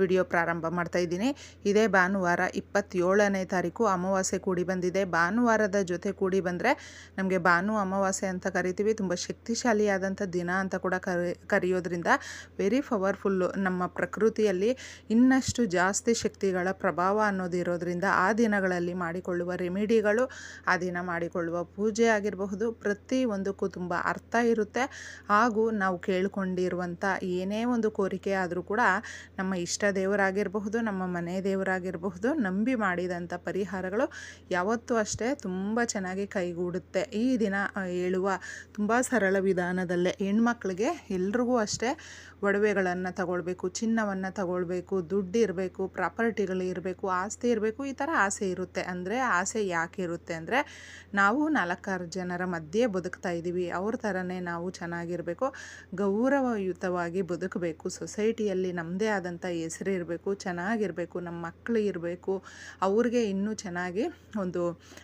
Video ಪ್ರಾರಂಭ ಮಾಡ್ತಾ ಇದ್ದೀನಿ. ಇದೇ ಭಾನುವಾರ ಇಪ್ಪತ್ತೇಳನೇ ತಾರೀಕು ಅಮಾವಾಸ್ಯೆ ಕೂಡಿ ಬಂದಿದೆ. ಭಾನುವಾರದ ಜೊತೆ ಕೂಡಿ ಬಂದರೆ ನಮಗೆ ಭಾನು ಅಮಾವಾಸ್ಯೆ ಅಂತ ಕರಿತೀವಿ. ತುಂಬ ಶಕ್ತಿಶಾಲಿಯಾದಂಥ ದಿನ ಅಂತ ಕೂಡ ಕರಿ, ಕರೆಯೋದ್ರಿಂದ ವೆರಿ ಪವರ್ಫುಲ್ಲು ನಮ್ಮ ಪ್ರಕೃತಿಯಲ್ಲಿ ಇನ್ನಷ್ಟು ಜಾಸ್ತಿ ಶಕ್ತಿಗಳ ಪ್ರಭಾವ ಅನ್ನೋದು ಇರೋದ್ರಿಂದ ಆ ದಿನಗಳಲ್ಲಿ ಮಾಡಿಕೊಳ್ಳುವ ರೆಮಿಡಿಗಳು, ಆ ದಿನ ಮಾಡಿಕೊಳ್ಳುವ ಪೂಜೆ ಆಗಿರಬಹುದು, ಪ್ರತಿ ಒಂದಕ್ಕೂ ತುಂಬ ಅರ್ಥ ಇರುತ್ತೆ. ಹಾಗೂ ನಾವು ಕೇಳಿಕೊಂಡಿರುವಂಥ ಏನೇ ಒಂದು ಕೋರಿಕೆ ಆದರೂ ಕೂಡ ನಮ್ಮ ಇಷ್ಟ ದೇವರಾಗಿರಬಹುದು, ನಮ್ಮ ಮನೆ ದೇವರಾಗಿರಬಹುದು, ನಂಬಿ ಮಾಡಿದಂಥ ಪರಿಹಾರಗಳು ಯಾವತ್ತೂ ಅಷ್ಟೇ ತುಂಬ ಚೆನ್ನಾಗಿ ಕೈಗೂಡುತ್ತೆ. ಈ ದಿನ ಹೇಳುವ ತುಂಬ ಸರಳ ವಿಧಾನದಲ್ಲೇ ಹೆಣ್ಮಕ್ಳಿಗೆ ಎಲ್ರಿಗೂ ಅಷ್ಟೇ ಒಡವೆಗಳನ್ನು ತಗೊಳ್ಬೇಕು, ಚಿನ್ನವನ್ನು ತಗೊಳ್ಬೇಕು ದುಡ್ಡು ಇರಬೇಕು ಪ್ರಾಪರ್ಟಿಗಳು ಇರಬೇಕು, ಆಸ್ತಿ ಇರಬೇಕು, ಈ ಥರ ಆಸೆ ಇರುತ್ತೆ. ಅಂದರೆ ಆಸೆ ಯಾಕೆ ಇರುತ್ತೆ ಅಂದರೆ, ನಾವು ನಾಲ್ಕಾರು ಜನರ ಮಧ್ಯೆ ಬದುಕ್ತಾ ಇದ್ದೀವಿ. ಅವ್ರ ಥರನೇ ನಾವು ಚೆನ್ನಾಗಿರಬೇಕು, ಗೌರವಯುತವಾಗಿ ಬದುಕಬೇಕು. ಸೊಸೈಟಿಯಲ್ಲಿ ನಮ್ಮದೇ ಆದಂಥ ಹೆಸರು ಇರಬೇಕು, ಚೆನ್ನಾಗಿರಬೇಕು, ನಮ್ಮ ಮಕ್ಕಳು ಇರಬೇಕು, ಅವ್ರಿಗೆ ಇನ್ನೂ ಚೆನ್ನಾಗಿ ಒಂದು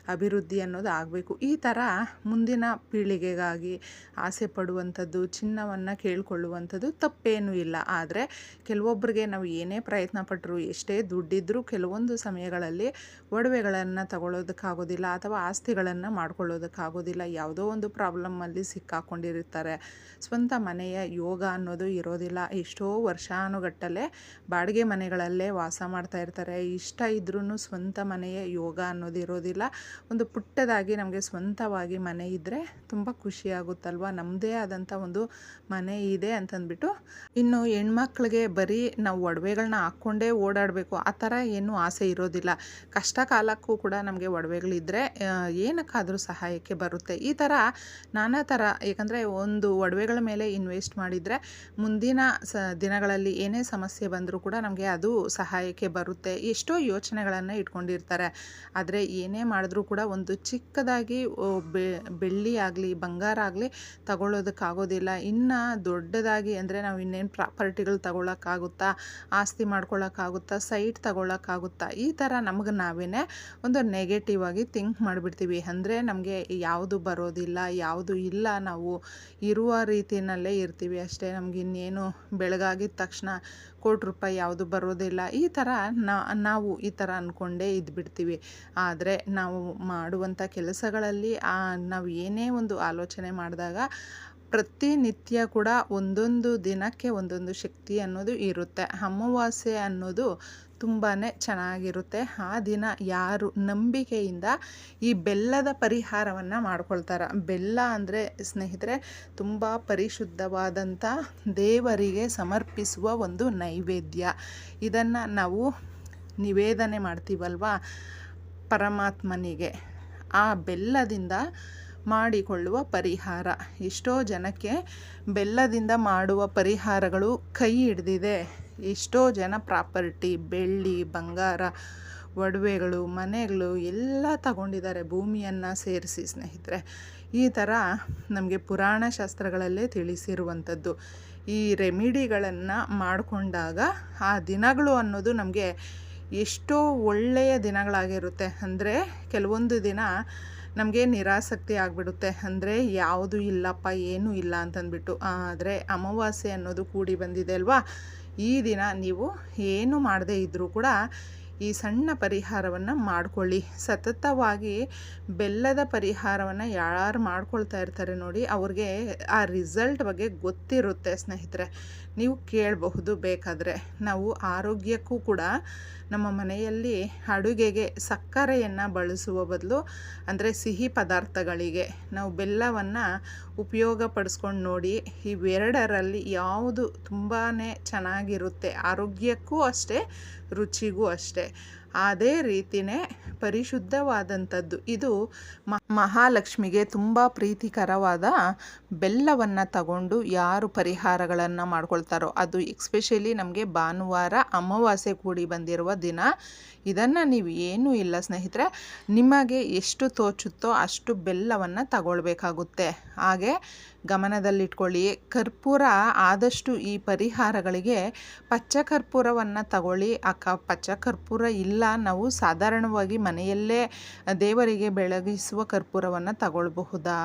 ಅಭಿವೃದ್ಧಿ ಅನ್ನೋದು ಆಗಬೇಕು. ಈ ಥರ ಮುಂದಿನ ಪೀಳಿಗೆಗಾಗಿ ಆಸೆ ಪಡುವಂಥದ್ದು, ಚಿನ್ನವನ್ನು ಕೇಳ್ಕೊಳ್ಳುವಂಥದ್ದು ತಪ್ಪೇನೂ ಇಲ್ಲ. ಆದರೆ ಕೆಲವೊಬ್ಬರಿಗೆ ನಾವು ಏನೇ ಪ್ರಯತ್ನ ಪಟ್ಟರು ಎಷ್ಟೇ ದುಡ್ಡಿದ್ರೂ ಕೆಲವೊಂದು ಸಮಯಗಳಲ್ಲಿ ಒಡವೆಗಳನ್ನು ತಗೊಳ್ಳೋದಕ್ಕಾಗೋದಿಲ್ಲ ಅಥವಾ ಆಸ್ತಿಗಳನ್ನು ಮಾಡ್ಕೊಳ್ಳೋದಕ್ಕಾಗೋದಿಲ್ಲ. ಯಾವುದೋ ಒಂದು ಪ್ರಾಬ್ಲಮ್ಮಲ್ಲಿ ಸಿಕ್ಕಾಕೊಂಡಿರ್ತಾರೆ. ಸ್ವಂತ ಮನೆಯ ಯೋಗ ಅನ್ನೋದು ಇರೋದಿಲ್ಲ. ಎಷ್ಟೋ ವರ್ಷಾನುಗಟ್ಟಲೆ ಬಾಡಿಗೆ ಮನೆಗಳಲ್ಲೇ ವಾಸ ಮಾಡ್ತಾ ಇರ್ತಾರೆ. ಇಷ್ಟ ಇದ್ರೂ ಸ್ವಂತ ಮನೆಯ ಯೋಗ ಅನ್ನೋದು ಇರೋದಿಲ್ಲ. ಒಂದು ಪುಟ್ಟದಾಗಿ ನಮಗೆ ಸ್ವಂತವಾಗಿ ಮನೆ ಇದ್ದರೆ ತುಂಬ ಖುಷಿಯಾಗುತ್ತಲ್ವ ನಮ್ಮದೇ ಆದಂಥ ಒಂದು ಮನೆ ಇದೆ ಅಂತಂದ್ಬಿಟ್ಟು ಇನ್ನು ಹೆಣ್ಮಕ್ಳಿಗೆ ಬರೀ ನಾವು ಒಡವೆಗಳನ್ನ ಹಾಕ್ಕೊಂಡೇ ಓಡಾಡಬೇಕು. ಆ ಥರ ಏನೂ ಆಸೆ ಇರೋದಿಲ್ಲ. ಕಷ್ಟ ಕಾಲಕ್ಕೂ ಕೂಡ ನಮಗೆ ಒಡವೆಗಳಿದ್ದರೆ ಏನಕ್ಕಾದರೂ ಸಹಾಯಕ್ಕೆ ಬರುತ್ತೆ. ಈ ಥರ ನಾನಾ ಥರ, ಏಕೆಂದರೆ ಒಂದು ಒಡವೆಗಳ ಮೇಲೆ ಇನ್ವೆಸ್ಟ್ ಮಾಡಿದರೆ ಮುಂದಿನ ಸ ದಿನಗಳಲ್ಲಿ ಏನೇ ಸಮಸ್ಯೆ ಬಂದರೂ ಕೂಡ ನಮಗೆ ಅದು ಸಹಾಯಕ್ಕೆ ಬರುತ್ತೆ. ಎಷ್ಟೋ ಯೋಚನೆಗಳನ್ನು ಇಟ್ಕೊಂಡಿರ್ತಾರೆ. ಆದರೆ ಏನೇ ಮಾಡಿದ್ರೂ ಕೂಡ ಒಂದು ಚಿಕ್ಕದಾಗಿ ಬೆಳ್ಳಿ ಆಗಲಿ, ಬಂಗಾರ ಆಗಲಿ ತಗೊಳ್ಳೋದಕ್ಕಾಗೋದಿಲ್ಲ. ಇನ್ನು ದೊಡ್ಡದಾಗಿ ಅಂದರೆ ನಾವು ಇನ್ನೇನು ಪ್ರಾಪರ್ಟಿಗಳು ತಗೊಳ್ಳೋಕ್ಕಾಗುತ್ತಾ ಆಸ್ತಿ ಮಾಡ್ಕೊಳ್ಳೋಕ್ಕಾಗುತ್ತಾ ಸೈಟ್ ತಗೊಳ್ಳೋಕ್ಕಾಗುತ್ತಾ ಈ ಥರ ನಮಗೆ ನಾವೇ ಒಂದು ನೆಗೆಟಿವ್ ಆಗಿ ಥಿಂಕ್ ಮಾಡಿಬಿಡ್ತೀವಿ. ಅಂದರೆ ನಮಗೆ ಯಾವುದು ಬರೋದಿಲ್ಲ, ಯಾವುದು ಇಲ್ಲ ನಾವು ಇರುವ ರೀತಿಯಲ್ಲೇ ಇರ್ತೀವಿ ಅಷ್ಟೇ. ನಮಗೆ ಇನ್ನೇನು ಬೆಳಗಾಗಿದ ತಕ್ಷಣ ಕೋಟಿ ರೂಪಾಯಿ ಯಾವುದು ಬರೋದಿಲ್ಲ. ಈ ಥರ ನಾವು ಈ ಥರ ಅಂದ್ಕೊಂಡೇ ಇದ್ಬಿಡ್ತೀವಿ. ಆದರೆ ನಾವು ಮಾಡುವಂಥ ಕೆಲಸಗಳಲ್ಲಿ ನಾವು ಏನೇ ಒಂದು ಆಲೋಚನೆ ಮಾಡಿದಾಗ ಪ್ರತಿನಿತ್ಯ ಕೂಡ ಒಂದೊಂದು ದಿನಕ್ಕೆ ಒಂದೊಂದು ಶಕ್ತಿ ಅನ್ನೋದು ಇರುತ್ತೆ. ಅಮಾವಾಸ್ಯೆ ಅನ್ನೋದು ತುಂಬಾ ಚೆನ್ನಾಗಿರುತ್ತೆ. ಆ ದಿನ ಯಾರು ನಂಬಿಕೆಯಿಂದ ಈ ಬೆಲ್ಲದ ಪರಿಹಾರವನ್ನು ಮಾಡ್ಕೊಳ್ತಾರೆ. ಬೆಲ್ಲ ಅಂದರೆ ಸ್ನೇಹಿತರೆ, ತುಂಬ ಪರಿಶುದ್ಧವಾದಂಥ ದೇವರಿಗೆ ಸಮರ್ಪಿಸುವ ಒಂದು ನೈವೇದ್ಯ. ಇದನ್ನು ನಾವು ನಿವೇದನೆ ಮಾಡ್ತೀವಲ್ವ? ಪರಮಾತ್ಮನಿಗೆ. ಆ ಬೆಲ್ಲದಿಂದ ಮಾಡಿಕೊಳ್ಳುವ ಪರಿಹಾರ. ಎಷ್ಟೋ ಜನಕ್ಕೆ ಬೆಲ್ಲದಿಂದ ಮಾಡುವ ಪರಿಹಾರಗಳು ಕೈ ಹಿಡ್ದಿದೆ. ಎಷ್ಟೋ ಜನ ಪ್ರಾಪರ್ಟಿ, ಬೆಳ್ಳಿ, ಬಂಗಾರ, ಒಡವೆಗಳು, ಮನೆಗಳು ಎಲ್ಲ ತಗೊಂಡಿದ್ದಾರೆ ಭೂಮಿಯನ್ನು ಸೇರಿಸಿ ಸ್ನೇಹಿತರೆ. ಈ ಥರ ನಮಗೆ ಪುರಾಣ ಶಾಸ್ತ್ರಗಳಲ್ಲೇ ತಿಳಿಸಿರುವಂಥದ್ದು ಈ ರೆಮಿಡಿಗಳನ್ನು ಮಾಡಿಕೊಂಡಾಗ ಆ ದಿನಗಳು ಅನ್ನೋದು ನಮಗೆ ಎಷ್ಟೋ ಒಳ್ಳೆಯ ದಿನಗಳಾಗಿರುತ್ತೆ. ಅಂದರೆ ಕೆಲವೊಂದು ದಿನ ನಮಗೆ ನಿರಾಸಕ್ತಿ ಆಗಿಬಿಡುತ್ತೆ. ಅಂದರೆ ಯಾವುದು ಇಲ್ಲಪ್ಪ, ಏನೂ ಇಲ್ಲ ಅಂತಂದ್ಬಿಟ್ಟು. ಆದರೆ ಅಮಾವಾಸ್ಯೆ ಅನ್ನೋದು ಕೂಡಿ ಬಂದಿದೆ ಅಲ್ವಾ? ಈ ದಿನ ನೀವು ಏನು ಮಾಡದೇ ಇದ್ದರೂ ಕೂಡ ಈ ಸಣ್ಣ ಪರಿಹಾರವನ್ನು ಮಾಡಿಕೊಳ್ಳಿ. ಸತತವಾಗಿ ಬೆಲ್ಲದ ಪರಿಹಾರವನ್ನು ಯಾರು ಮಾಡ್ಕೊಳ್ತಾ ಇರ್ತಾರೆ ನೋಡಿ, ಅವ್ರಿಗೆ ಆ ರಿಸಲ್ಟ್ ಬಗ್ಗೆ ಗೊತ್ತಿರುತ್ತೆ ಸ್ನೇಹಿತರೆ. ನೀವು ಕೇಳಬಹುದು ಬೇಕಾದರೆ. ನಾವು ಆರೋಗ್ಯಕ್ಕೂ ಕೂಡ ನಮ್ಮ ಮನೆಯಲ್ಲಿ ಅಡುಗೆಗೆ ಸಕ್ಕರೆಯನ್ನು ಬಳಸುವ ಬದಲು, ಅಂದರೆ ಸಿಹಿ ಪದಾರ್ಥಗಳಿಗೆ ನಾವು ಬೆಲ್ಲವನ್ನು ಉಪಯೋಗ ಪಡಿಸ್ಕೊಂಡು ನೋಡಿ ಇವೆರಡರಲ್ಲಿ ಯಾವುದು ತುಂಬಾ ಚೆನ್ನಾಗಿರುತ್ತೆ. ಆರೋಗ್ಯಕ್ಕೂ ಅಷ್ಟೇ ರುಚಿಗೂ ಅಷ್ಟೇ. ಅದೇ ರೀತಿಯೇ ಪರಿಶುದ್ಧವಾದಂಥದ್ದು. ಇದು ಮಹಾಲಕ್ಷ್ಮಿಗೆ ತುಂಬ ಪ್ರೀತಿಕರವಾದ ಬೆಲ್ಲವನ್ನು ತಗೊಂಡು ಯಾರು ಪರಿಹಾರಗಳನ್ನು ಮಾಡ್ಕೊಳ್ತಾರೋ. ಅದು ಎಕ್ಸ್ಪೆಷಲಿ ನಮಗೆ ಭಾನುವಾರ ಅಮಾವಾಸ್ಯೆ ಕೂಡಿ ಬಂದಿರುವ ದಿನ. ಇದನ್ನು ನೀವು ಏನೂ ಇಲ್ಲ ಸ್ನೇಹಿತರೆ, ನಿಮಗೆ ಎಷ್ಟು ತೋಚುತ್ತೋ ಅಷ್ಟು ಬೆಲ್ಲವನ್ನು ತಗೊಳ್ಬೇಕಾಗುತ್ತೆ. ಹಾಗೆ ಗಮನದಲ್ಲಿಟ್ಕೊಳ್ಳಿ. ಕರ್ಪೂರ ಆದಷ್ಟು ಈ ಪರಿಹಾರಗಳಿಗೆ ಪಚ್ಚ ಕರ್ಪೂರವನ್ನು ತಗೊಳ್ಳಿ. ಅಕ್ಕ, ಪಚ್ಚ ಕರ್ಪೂರ ಇಲ್ಲ. ನಾವು ಸಾಧಾರಣವಾಗಿ ಮನೆಯಲ್ಲೇ ದೇವರಿಗೆ ಬೆಳಗಿಸುವ ಕರ್ಪೂರವನ್ನು ತಗೊಳ್ಬಹುದಾ?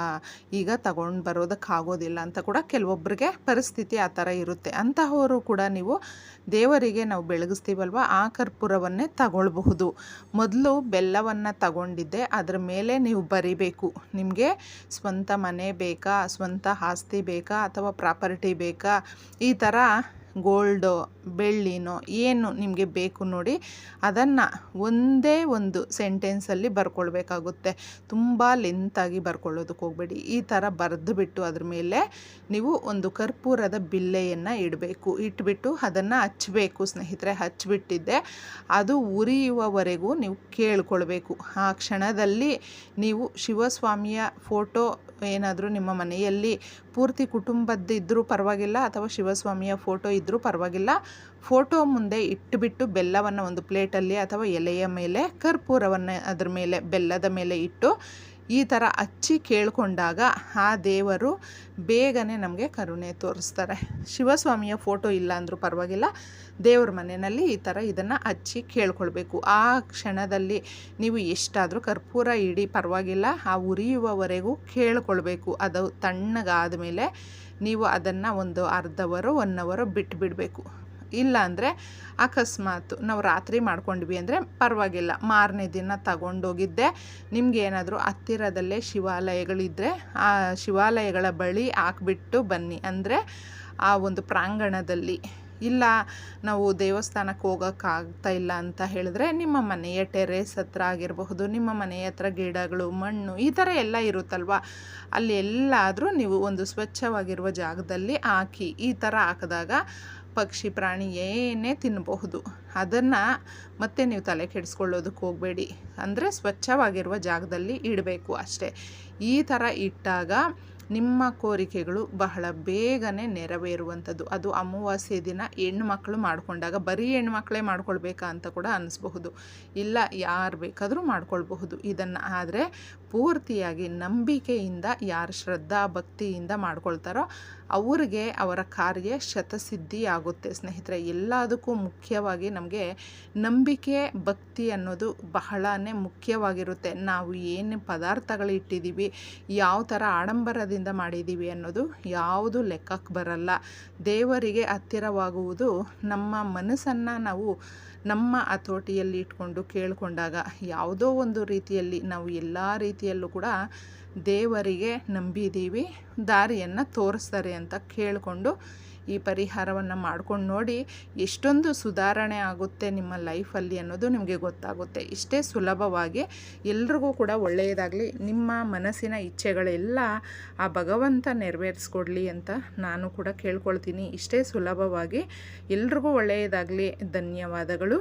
ಈಗ ತಗೊಂಡು ಬರೋದಕ್ಕಾಗೋದಿಲ್ಲ ಅಂತ ಕೂಡ ಕೆಲವೊಬ್ಬರಿಗೆ ಪರಿಸ್ಥಿತಿ ಆ ಥರ ಇರುತ್ತೆ. ಅಂತಹವರು ಕೂಡ ನೀವು ದೇವರಿಗೆ ನಾವು ಬೆಳಗಿಸ್ತೀವಲ್ವ? ಆ ಕರ್ಪೂರವನ್ನೇ ತಗೊಳ್ಬಹುದು. ಮೊದಲು ಬೆಲ್ಲವನ್ನು ತಗೊಂಡಿದ್ದೆ. ಅದರ ಮೇಲೆ ನೀವು ಬರಿಬೇಕು. ನಿಮಗೆ ಸ್ವಂತ ಮನೆ ಬೇಕಾ? ಸ್ವಂತ ಆಸ್ತಿ ಬೇಕಾ ಅಥವಾ ಪ್ರಾಪರ್ಟಿ ಬೇಕಾ? ಈ ಥರ ಗೋಲ್ಡೋ, ಬೆಳ್ಳಿನೋ ಏನು ನಿಮಗೆ ಬೇಕು ನೋಡಿ ಅದನ್ನು ಒಂದೇ ಒಂದು ಸೆಂಟೆನ್ಸಲ್ಲಿ ಬರ್ಕೊಳ್ಬೇಕಾಗುತ್ತೆ. ತುಂಬ ಲೆಂತಾಗಿ ಬರ್ಕೊಳ್ಳೋದಕ್ಕೆ ಹೋಗಬೇಡಿ. ಈ ಥರ ಬರೆದುಬಿಟ್ಟು ಅದ್ರ ಮೇಲೆ ನೀವು ಒಂದು ಕರ್ಪೂರದ ಬಿಲ್ಲೆಯನ್ನು ಇಡಬೇಕು. ಇಟ್ಬಿಟ್ಟು ಅದನ್ನು ಹಚ್ಚಬೇಕು ಸ್ನೇಹಿತರೆ ಹಚ್ಚಿಬಿಟ್ಟಿದ್ದೆ ಅದು ಉರಿಯುವವರೆಗೂ ನೀವು ಕೇಳ್ಕೊಳ್ಬೇಕು. ಆ ಕ್ಷಣದಲ್ಲಿ ನೀವು ಶಿವಸ್ವಾಮಿಯ ಫೋಟೋ ಏನಾದರೂ ನಿಮ್ಮ ಮನೆಯಲ್ಲಿ ಪೂರ್ತಿ ಕುಟುಂಬದ್ದಿದ್ದರೂ ಪರವಾಗಿಲ್ಲ ಅಥವಾ ಶಿವಸ್ವಾಮಿಯ ಫೋಟೋ ಇದ್ದರೂ ಪರವಾಗಿಲ್ಲ. ಫೋಟೋ ಮುಂದೆ ಇಟ್ಟುಬಿಟ್ಟು ಬೆಲ್ಲವನ್ನು ಒಂದು ಪ್ಲೇಟಲ್ಲಿ ಅಥವಾ ಎಲೆಯ ಮೇಲೆ, ಕರ್ಪೂರವನ್ನು ಅದರ ಮೇಲೆ, ಬೆಲ್ಲದ ಮೇಲೆ ಇಟ್ಟು ಈ ಥರ ಹಚ್ಚಿ ಕೇಳಿಕೊಂಡಾಗ ಆ ದೇವರು ಬೇಗನೆ ನಮಗೆ ಕರುಣೆ ತೋರಿಸ್ತಾರೆ. ಶಿವಸ್ವಾಮಿಯ ಫೋಟೋ ಇಲ್ಲ ಅಂದರೂ ಪರವಾಗಿಲ್ಲ. ದೇವ್ರ ಮನೆಯಲ್ಲಿ ಈ ಥರ ಇದನ್ನು ಹಚ್ಚಿ ಕೇಳ್ಕೊಳ್ಬೇಕು. ಆ ಕ್ಷಣದಲ್ಲಿ ನೀವು ಎಷ್ಟಾದರೂ ಕರ್ಪೂರ ಇಡಿ, ಪರವಾಗಿಲ್ಲ. ಆ ಉರಿಯುವವರೆಗೂ ಕೇಳ್ಕೊಳ್ಬೇಕು. ಅದು ತಣ್ಣಗಾದ ಮೇಲೆ ನೀವು ಅದನ್ನು ಒಂದು ಅರ್ಧ ಅವರು ಒನ್ ಅವರು ಬಿಟ್ಟು ಇಲ್ಲ ಅಂದರೆ ಅಕಸ್ಮಾತ್ ನಾವು ರಾತ್ರಿ ಮಾಡ್ಕೊಂಡ್ವಿ ಅಂದರೆ ಪರವಾಗಿಲ್ಲ. ಮಾರನೇ ದಿನ ತಗೊಂಡೋಗಿದ್ದೆ. ನಿಮ್ಗೆ ಏನಾದರೂ ಹತ್ತಿರದಲ್ಲೇ ಶಿವಾಲಯಗಳಿದ್ದರೆ ಆ ಶಿವಾಲಯಗಳ ಬಳಿ ಹಾಕ್ಬಿಟ್ಟು ಬನ್ನಿ. ಅಂದರೆ ಆ ಒಂದು ಪ್ರಾಂಗಣದಲ್ಲಿ. ಇಲ್ಲ, ನಾವು ದೇವಸ್ಥಾನಕ್ಕೆ ಹೋಗೋಕ್ಕಾಗ್ತಾ ಇಲ್ಲ ಅಂತ ಹೇಳಿದ್ರೆ ನಿಮ್ಮ ಮನೆಯ ಟೆರೇಸ್ ಹತ್ರ ಆಗಿರಬಹುದು, ನಿಮ್ಮ ಮನೆಯ ಹತ್ರ ಗಿಡಗಳು, ಮಣ್ಣು ಈ ಥರ ಎಲ್ಲ ಇರುತ್ತಲ್ವ? ಅಲ್ಲಿ ಎಲ್ಲಾದರೂ ನೀವು ಒಂದು ಸ್ವಚ್ಛವಾಗಿರುವ ಜಾಗದಲ್ಲಿ ಹಾಕಿ ಈ ಥರ ಹಾಕಿದಾಗ ಪಕ್ಷಿ ಪ್ರಾಣಿ ಏನೇ ತಿನ್ನಬಹುದು, ಅದನ್ನು ಮತ್ತೆ ನೀವು ತಲೆ ಕೆಡಿಸ್ಕೊಳ್ಳೋದಕ್ಕೆ ಹೋಗಬೇಡಿ. ಅಂದರೆ ಸ್ವಚ್ಛವಾಗಿರುವ ಜಾಗದಲ್ಲಿ ಇಡಬೇಕು ಅಷ್ಟೇ. ಈ ಥರ ಇಟ್ಟಾಗ ನಿಮ್ಮ ಕೋರಿಕೆಗಳು ಬಹಳ ಬೇಗನೆ ನೆರವೇರುವಂಥದ್ದು. ಅದು ಅಮಾವಾಸ್ಯೆ ದಿನ ಹೆಣ್ಣು ಮಕ್ಕಳು ಮಾಡಿಕೊಂಡಾಗ ಬರೀ ಹೆಣ್ಮಕ್ಳೇ ಮಾಡ್ಕೊಳ್ಬೇಕಾ ಅಂತ ಕೂಡ ಅನ್ನಿಸ್ಬಹುದು ಇಲ್ಲ, ಯಾರು ಬೇಕಾದರೂ ಮಾಡ್ಕೊಳ್ಬಹುದು. ಇದನ್ನು ಆದರೆ ಪೂರ್ತಿಯಾಗಿ ನಂಬಿಕೆಯಿಂದ ಯಾರು ಶ್ರದ್ಧಾ ಭಕ್ತಿಯಿಂದ ಮಾಡ್ಕೊಳ್ತಾರೋ ಅವ್ರಿಗೆ ಅವರ ಕಾರ್ಯ ಶತಸಿದ್ಧಿ ಆಗುತ್ತೆ ಸ್ನೇಹಿತರೆ, ಎಲ್ಲದಕ್ಕೂ ಮುಖ್ಯವಾಗಿ ನಮಗೆ ನಂಬಿಕೆ, ಭಕ್ತಿ ಅನ್ನೋದು ಬಹಳನೇ ಮುಖ್ಯವಾಗಿರುತ್ತೆ. ನಾವು ಏನು ಪದಾರ್ಥಗಳು ಇಟ್ಟಿದ್ದೀವಿ ಯಾವ ಥರ ಆಡಂಬರದಿಂದ ಮಾಡಿದ್ದೀವಿ ಅನ್ನೋದು ಯಾವುದು ಲೆಕ್ಕಕ್ಕೆ ಬರಲ್ಲ. ದೇವರಿಗೆ ಹತ್ತಿರವಾಗುವುದು ನಮ್ಮ ಮನಸ್ಸನ್ನು ನಾವು ನಮ್ಮ ಹತೋಟಿಯಲ್ಲಿ ಇಟ್ಕೊಂಡು ಕೇಳಿಕೊಂಡಾಗ ಯಾವುದೋ ಒಂದು ರೀತಿಯಲ್ಲಿ ನಾವು ಎಲ್ಲ ರೀತಿಯಲ್ಲೂ ಕೂಡ ದೇವರಿಗೆ ನಂಬಿದ್ದೀವಿ ದಾರಿಯನ್ನು ತೋರಿಸ್ತಾರೆ ಅಂತ ಕೇಳಿಕೊಂಡು ಈ ಪರಿಹಾರವನ್ನು ಮಾಡ್ಕೊಂಡು ನೋಡಿ ಎಷ್ಟೊಂದು ಸುಧಾರಣೆ ಆಗುತ್ತೆ ನಿಮ್ಮ ಲೈಫಲ್ಲಿ ಅನ್ನೋದು ನಿಮಗೆ ಗೊತ್ತಾಗುತ್ತೆ. ಇಷ್ಟೇ ಸುಲಭವಾಗಿ ಎಲ್ರಿಗೂ ಕೂಡ ಒಳ್ಳೆಯದಾಗಲಿ, ನಿಮ್ಮ ಮನಸ್ಸಿನ ಇಚ್ಛೆಗಳೆಲ್ಲ ಆ ಭಗವಂತ ನೆರವೇರಿಸ್ಕೊಡ್ಲಿ ಅಂತ ನಾನು ಕೂಡ ಕೇಳ್ಕೊಳ್ತೀನಿ. ಇಷ್ಟೇ ಸುಲಭವಾಗಿ ಎಲ್ರಿಗೂ ಒಳ್ಳೆಯದಾಗಲಿ. ಧನ್ಯವಾದಗಳು.